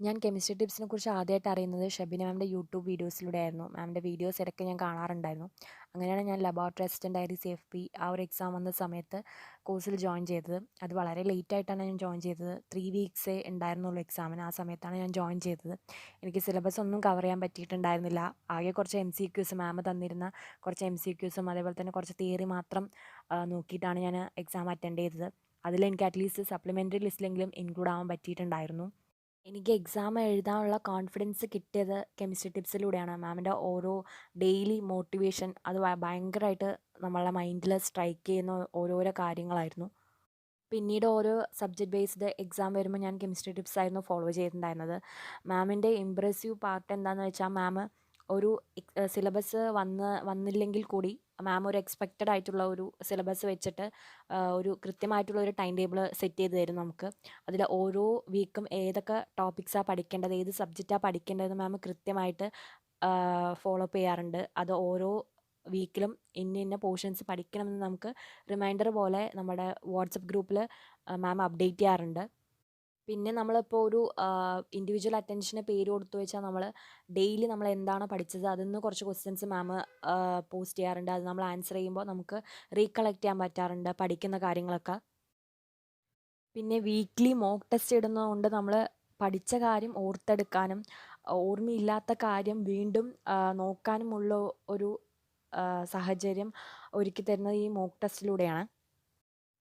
ഞാൻ കെമിസ്ട്രി ടിപ്സിനെ കുറിച്ച് ആദ്യമായിട്ട് അറിയുന്നത് ഷബിന മാമിന്റെ യൂട്യൂബ് വീഡിയോസിലൂടെ ആയിരുന്നു മാമിന്റെ വീഡിയോസ് ഇടയ്ക്ക് ഞാൻ കാണാറുണ്ടായിരുന്നു. അങ്ങനെയാണ് ഞാൻ ലബോറട്ടറി അസിസ്റ്റന്റ് ആയിട്ട് സി എഫ് പി ആ ഒരു എക്സാം വന്ന സമയത്ത് കോഴ്സിൽ ജോയിൻ ചെയ്തത്. അത് വളരെ ലേറ്റ് ആയിട്ടാണ് ഞാൻ ജോയിൻ ചെയ്തത്. ത്രീ വീക്സേ ഉണ്ടായിരുന്നുള്ളൂ എക്സാമിന് ആ സമയത്താണ് ഞാൻ ജോയിൻ ചെയ്തത്. എനിക്ക് സിലബസ് ഒന്നും കവർ ചെയ്യാൻ പറ്റിയിട്ടുണ്ടായിരുന്നില്ല. ആകെ കുറച്ച് എം സി ക്യൂസ് മാം തന്നിരുന്ന കുറച്ച് എം സി ക്യൂസും അതേപോലെ തന്നെ കുറച്ച് തിയറി മാത്രം നോക്കിയിട്ടാണ് ഞാൻ എക്സാം അറ്റൻഡ് ചെയ്തത്. അതിൽ എനിക്ക് അറ്റ്ലീസ്റ്റ് സപ്ലിമെന്ററി ലിസ്റ്റിലെങ്കിലും ഇൻക്ലൂഡ് ആവാൻ പറ്റിയിട്ടുണ്ടായിരുന്നു. എനിക്ക് എക്സാം എഴുതാനുള്ള കോൺഫിഡൻസ് കിട്ടിയത് കെമിസ്ട്രി ടിപ്സിലൂടെയാണ് മാമിന്റെ ഓരോ ഡെയിലി മോട്ടിവേഷൻ അത് ഭയങ്കരമായിട്ട് നമ്മളെ മൈൻഡിൽ സ്ട്രൈക്ക് ചെയ്യുന്ന ഓരോരോ കാര്യങ്ങളായിരുന്നു. പിന്നീട് ഓരോ സബ്ജക്റ്റ് ബേസ്ഡ് എക്സാം വരുമ്പോൾ ഞാൻ കെമിസ്ട്രി ടിപ്സ് ആയിരുന്നു ഫോളോ ചെയ്തിട്ടുണ്ടായിരുന്നത്. മാമിന്റെ ഇമ്പ്രസീവ് പാർട്ട് എന്താണെന്ന് വെച്ചാൽ മാം ഒരു സിലബസ് വന്ന് വന്നില്ലെങ്കിൽ കൂടി മാം ഒരു എക്സ്പെക്റ്റഡ് ആയിട്ടുള്ള ഒരു സിലബസ് വെച്ചിട്ട് ഒരു കൃത്യമായിട്ടുള്ള ഒരു ടൈം ടേബിൾ സെറ്റ് ചെയ്ത് തരും നമുക്ക്. അതിൽ ഓരോ വീക്കും ഏതൊക്കെ ടോപ്പിക്സാണ് പഠിക്കേണ്ടത് ഏത് സബ്ജക്റ്റാണ് പഠിക്കേണ്ടതെന്ന് മാം കൃത്യമായിട്ട് ഫോളോ അപ്പ് ചെയ്യാറുണ്ട്. അത് ഓരോ വീക്കിലും ഇന്ന ഇന്ന പോർഷൻസ് പഠിക്കണമെന്ന് നമുക്ക് റിമൈൻഡർ പോലെ നമ്മുടെ വാട്സപ്പ് ഗ്രൂപ്പിൽ മാം അപ്ഡേറ്റ് ചെയ്യാറുണ്ട്. പിന്നെ നമ്മളിപ്പോൾ ഒരു ഇൻഡിവിജ്വൽ അറ്റൻഷന് പേര് കൊടുത്തു വെച്ചാൽ നമ്മൾ ഡെയിലി നമ്മൾ എന്താണ് പഠിച്ചത് അതിൽ നിന്ന് കുറച്ച് ക്വസ്റ്റ്യൻസ് മാം പോസ്റ്റ് ചെയ്യാറുണ്ട്. അത് നമ്മൾ ആൻസർ ചെയ്യുമ്പോൾ നമുക്ക് റീകളക്ട് ചെയ്യാൻ പറ്റാറുണ്ട് പഠിക്കുന്ന കാര്യങ്ങളൊക്കെ. പിന്നെ വീക്ക്ലി മോക്ക് ടെസ്റ്റ് ഇടുന്നതുകൊണ്ട് നമ്മൾ പഠിച്ച കാര്യം ഓർത്തെടുക്കാനും ഓർമ്മയില്ലാത്ത കാര്യം വീണ്ടും നോക്കാനുമുള്ള ഒരു സാഹചര്യം ഒരുക്കി തരുന്നത് ഈ മോക്ക് ടെസ്റ്റിലൂടെയാണ്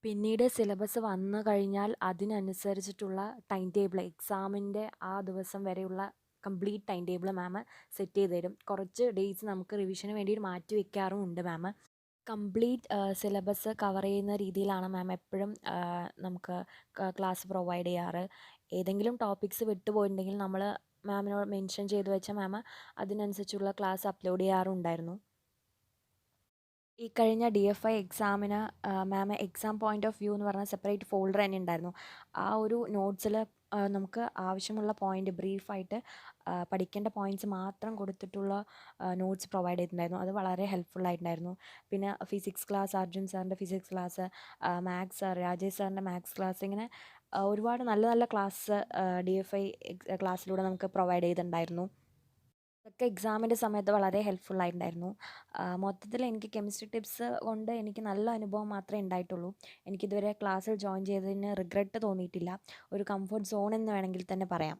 പിന്നീട് സിലബസ് വന്നു കഴിഞ്ഞാൽ അതിനനുസരിച്ചിട്ടുള്ള ടൈം ടേബിൾ എക്സാമിന്റെ ആ ദിവസം വരെയുള്ള complete time table ma'am set ചെയ്ത് തരും. കുറച്ച് ഡേയ്സ് നമുക്ക് റിവിഷന് വേണ്ടി മാറ്റി വെക്കാറുമുണ്ട് മാം കംപ്ലീറ്റ് സിലബസ് കവർ ചെയ്യുന്ന രീതിയിലാണ് മാം എപ്പോഴും നമുക്ക് ക്ലാസ് പ്രൊവൈഡ് ചെയ്യാറ്. ഏതെങ്കിലും ടോപ്പിക്സ് വിട്ടുപോയിട്ടുണ്ടെങ്കിൽ നമ്മൾ മാമിനോട് മെൻഷൻ ചെയ്ത് വെച്ചാൽ മാം അതിനനുസരിച്ചുള്ള ക്ലാസ് അപ്ലോഡ് ചെയ്യാറുണ്ടായിരുന്നു. ഈ കഴിഞ്ഞ ഡി എഫ് ഐ എക്സാമിന് ma'am exam point of view എന്ന് പറഞ്ഞ സെപ്പറേറ്റ് ഫോൾഡർ തന്നെ ഉണ്ടായിരുന്നു. ആ ഒരു നോട്ട്സിൽ നമുക്ക് ആവശ്യമുള്ള പോയിന്റ് ബ്രീഫായിട്ട് പഠിക്കേണ്ട പോയിന്റ്സ് മാത്രം കൊടുത്തിട്ടുള്ള നോട്ട്സ് പ്രൊവൈഡ് ചെയ്തിട്ടുണ്ടായിരുന്നു. അത് വളരെ ഹെൽപ്ഫുൾ ആയിട്ടുണ്ടായിരുന്നു. പിന്നെ ഫിസിക്സ് ക്ലാസ് അർജുൻ സാറിന്റെ physics class maths sir Rajesh സാറിന്റെ മാത്സ് ക്ലാസ് ഇങ്ങനെ ഒരുപാട് നല്ല നല്ല ക്ലാസ് ഡി എഫ് ഐ ക്ലാസ്സിലൂടെ നമുക്ക് പ്രൊവൈഡ് ചെയ്തിട്ടുണ്ടായിരുന്നു. അതൊക്കെ എക്സാമിന്റെ സമയത്ത് വളരെ ഹെൽപ്ഫുൾ ആയിട്ടുണ്ടായിരുന്നു. മൊത്തത്തിൽ എനിക്ക് കെമിസ്ട്രി ടിപ്സ് കൊണ്ട് എനിക്ക് നല്ല അനുഭവം മാത്രമേ ഉണ്ടായിട്ടുള്ളൂ. എനിക്കിതുവരെ ക്ലാസ്സിൽ ജോയിൻ ചെയ്തതിന് റിഗ്രറ്റ് തോന്നിയിട്ടില്ല. ഒരു കംഫർട്ട് സോൺ എന്ന് വേണമെങ്കിൽ തന്നെ പറയാം.